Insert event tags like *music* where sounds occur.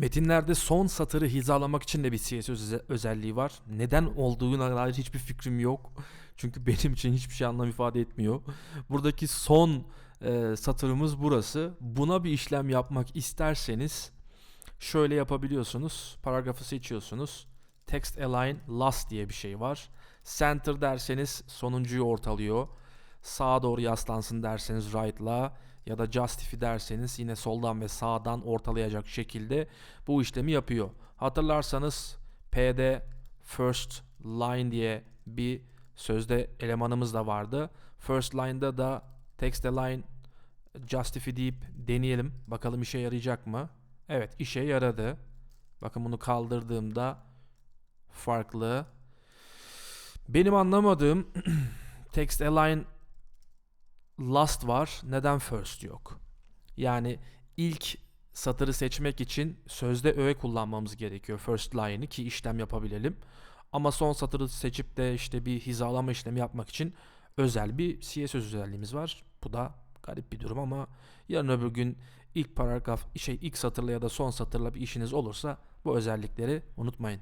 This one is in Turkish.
Metinlerde son satırı hizalamak için de bir CSS öze- özelliği var. Neden olduğuna dair hiçbir fikrim yok. Çünkü *laughs* benim için hiçbir şey anlam ifade etmiyor. Buradaki son e, satırımız burası. Buna bir işlem yapmak isterseniz şöyle yapabiliyorsunuz. Paragrafı seçiyorsunuz. Text align last diye bir şey var. Center derseniz sonuncuyu ortalıyor. Sağa doğru yaslansın derseniz right'la ya da justify derseniz yine soldan ve sağdan ortalayacak şekilde bu işlemi yapıyor. Hatırlarsanız P'de first line diye bir sözde elemanımız da vardı. First line'da da text align justify deyip deneyelim. Bakalım işe yarayacak mı? Evet işe yaradı. Bakın bunu kaldırdığımda farklı. Benim anlamadığım *clears throat* text align last var. Neden first yok? Yani ilk satırı seçmek için sözde öğe kullanmamız gerekiyor. First line'ı ki işlem yapabilelim. Ama son satırı seçip de işte bir hizalama işlemi yapmak için özel bir CSS özelliğimiz var. Bu da garip bir durum ama yarın öbür gün ilk paragraf şey ilk satırla ya da son satırla bir işiniz olursa bu özellikleri unutmayın.